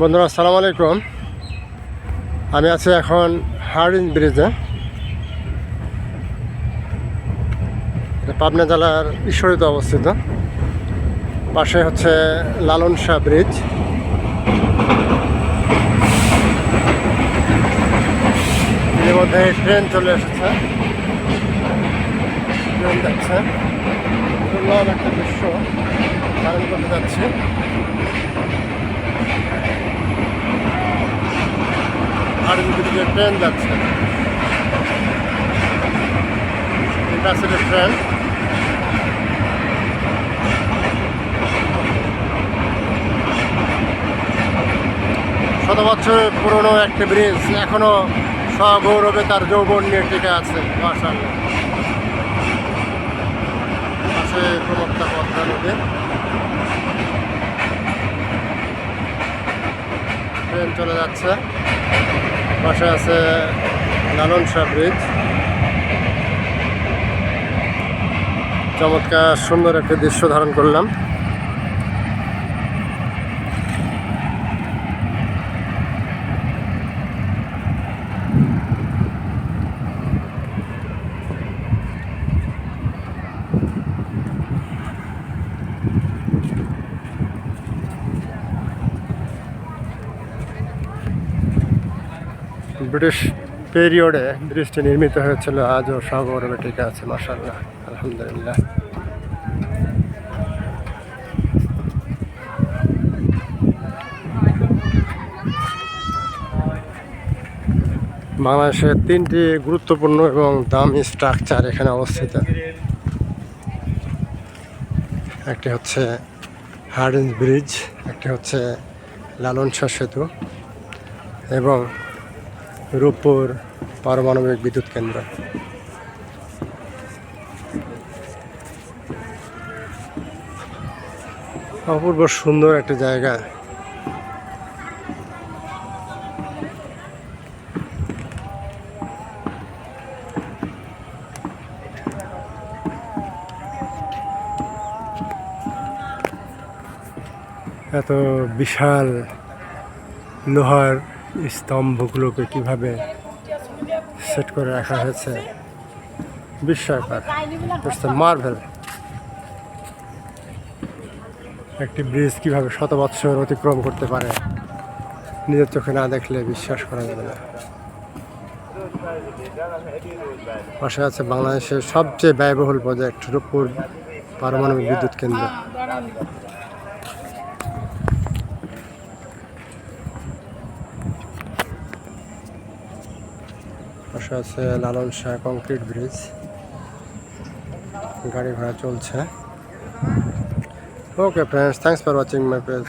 বন্ধুরা, আসসালামু আলাইকুম। আমি আছি এখন হার্ডিন ব্রিজে। পাবনা জেলার ঈশ্বরিতে অবস্থিত। পাশে হচ্ছে লালন শাহ ব্রিজ। এর মধ্যে ট্রেন চলে এসেছে। ট্রেন যাচ্ছে। একটা দৃশ্য। করতে যাচ্ছি ট্রেন যাচ্ছে এটা আছে ট্রেন শত বছর পুরনো একটা ব্রিজ এখনও সগৌরবে তার যৌবন নিয়ে টিকে আছে মার্শাল পাশে প্রমত্তা পদ্মা নদী ট্রেন চলে যাচ্ছে। পাশে আছে লালন শাহ ব্রিজ চমৎকার সুন্দর একটা দৃশ্য ধারণ করলাম। ব্রিটিশ পিরিয়ডে ব্রিজটি নির্মিত হয়েছিল। আজও সাগরে ঠিক আছে মাসাল্লাহ আলহামদুলিল্লাহ। বাংলাদেশের তিনটি গুরুত্বপূর্ণ এবং দামি স্ট্রাকচার এখানে অবস্থিত। একটি হচ্ছে হার্ডিন্স ব্রিজ একটি হচ্ছে লালন সেতু এবং রূপপুর পারমাণবিক বিদ্যুৎ কেন্দ্র। অপূর্ব সুন্দর একটা জায়গা। এত বিশাল লোহার স্তম্ভগুলোকে কীভাবে সেট করে রাখা হয়েছে বিস্ময়কর মার্ভেল একটি ব্রিজ কীভাবে শত বৎসর অতিক্রম করতে পারে, নিজের চোখে না দেখলে বিশ্বাস করা যাবে না। পাশে আছে বাংলাদেশের সবচেয়ে ব্যয়বহুল প্রজেক্ট রূপপুর পারমাণবিক বিদ্যুৎ কেন্দ্র। পাশে আছে লালন শাহ কংক্রিট ব্রিজ। গাড়ি ঘোড়া চলছে। Okay friends thanks for watching my page